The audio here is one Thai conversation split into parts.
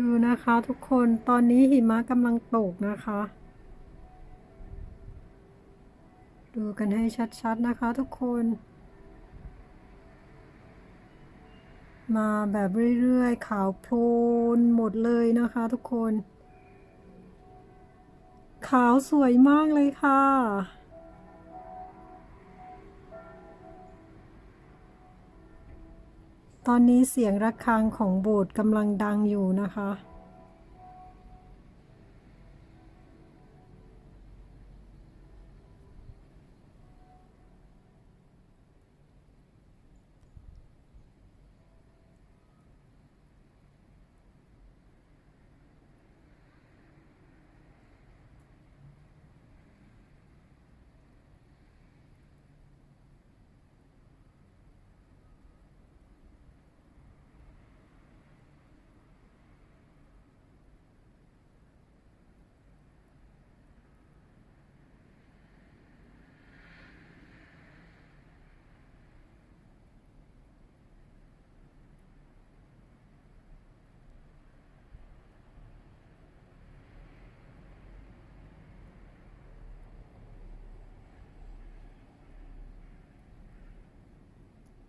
ดูนะคะทุกคนตอนนี้หิมะกำลังตกนะคะ ดูกันให้ชัดๆนะคะทุกคน มาแบบเรื่อยๆ ขาวโพลนหมดเลยนะคะทุกคน ขาวสวยมากเลยค่ะ ตอนนี้เสียงระฆังของโบสถ์กำลังดังอยู่นะคะ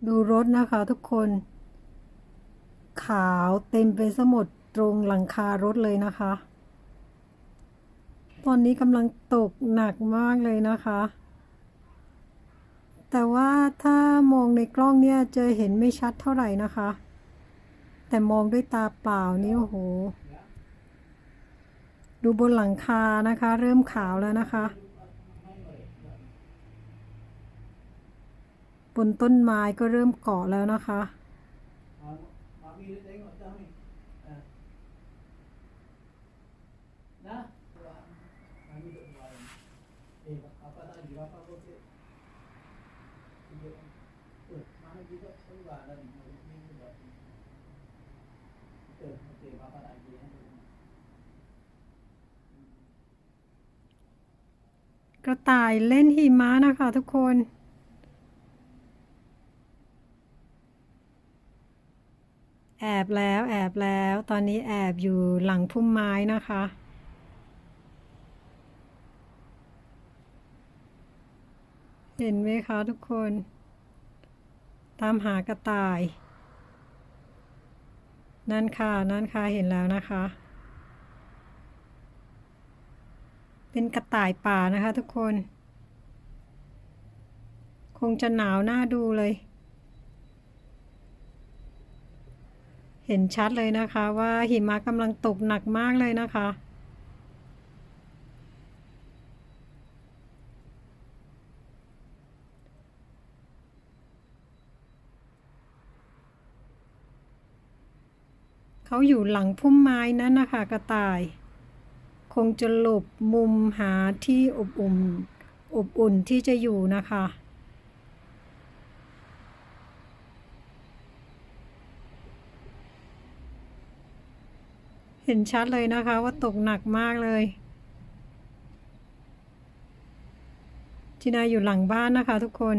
ดูรถนะคะทุกคน ขาวเต็มไปสมดตรงหลังคารถเลยนะคะ ตอนนี้กำลังตกหนักมากเลยนะคะ แต่ว่าถ้ามองในกล้องเนี่ยจะเห็นไม่ชัดเท่าไหร่นะคะ แต่มองด้วยตาเปล่านี่โอ้โห ดูบนหลังคานะคะ เริ่มขาวแล้วนะคะ บ นต้นไม้ก็เริ่มเกาะแล้วนะคะ กระต่ายเล่นหิมะนะคะทุกคน แอบแล้วแอบแล้ว ตอนนี้แอบอยู่หลังพุ่มไม้นะคะ เห็นไหมคะทุกคน ตามหากระต่าย นั่นค่ะ นั่นค่ะ เห็นแล้วนะคะ เป็นกระต่ายป่านะคะทุกคน คงจะหนาวหน้าดูเลย เห็นชัดเลยนะคะว่าหิมะกำลังตกหนักมากเลยนะคะ เขาอยู่หลังพุ่มไม้นั่นนะคะกระต่าย คงจะหลบมุมหาที่อบอุ่นอบอุ่นที่จะอยู่นะคะ เห็นชัดเลยนะคะว่าตกหนักมากเลยที่นาอยู่หลังบ้านนะคะทุกคน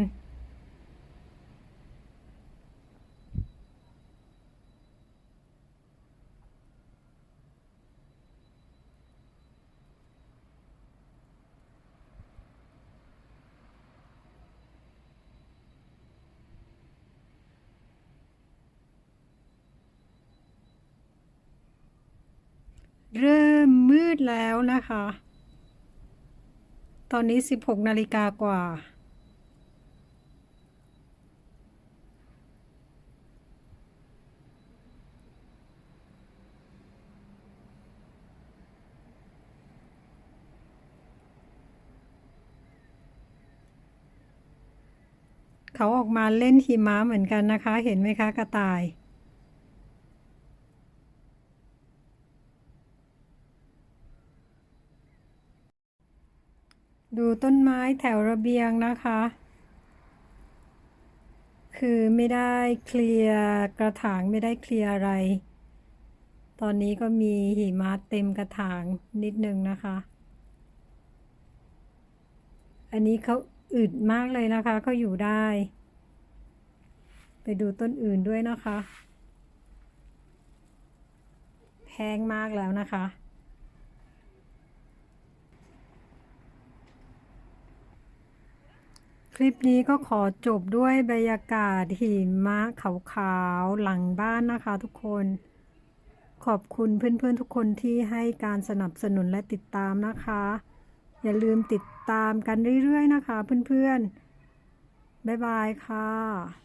เริ่มมืดแล้วนะคะ ตอนนี้ 16 นาฬิกากว่า เขาออกมาเล่นหิมะเหมือนกันนะคะ เห็นไหมคะกระต่าย ดูต้นไม้แถวระเบียงนะคะ คือไม่ได้เคลียร์กระถางไม่ได้เคลียร์อะไร ตอนนี้ก็มีหิมะเต็มกระถางนิดนึงนะคะ อันนี้เขาอึดมากเลยนะคะเขาอยู่ได้ ไปดูต้นอื่นด้วยนะคะแห้งมากแล้วนะคะ คลิปนี้ก็ขอจบด้วยบรรยากาศหิมะขาวๆหลังบ้านนะคะทุกคน ขอบคุณเพื่อนๆทุกคนที่ให้การสนับสนุนและติดตามนะคะ อย่าลืมติดตามกันเรื่อยๆนะคะเพื่อนๆ บ๊ายบายค่ะ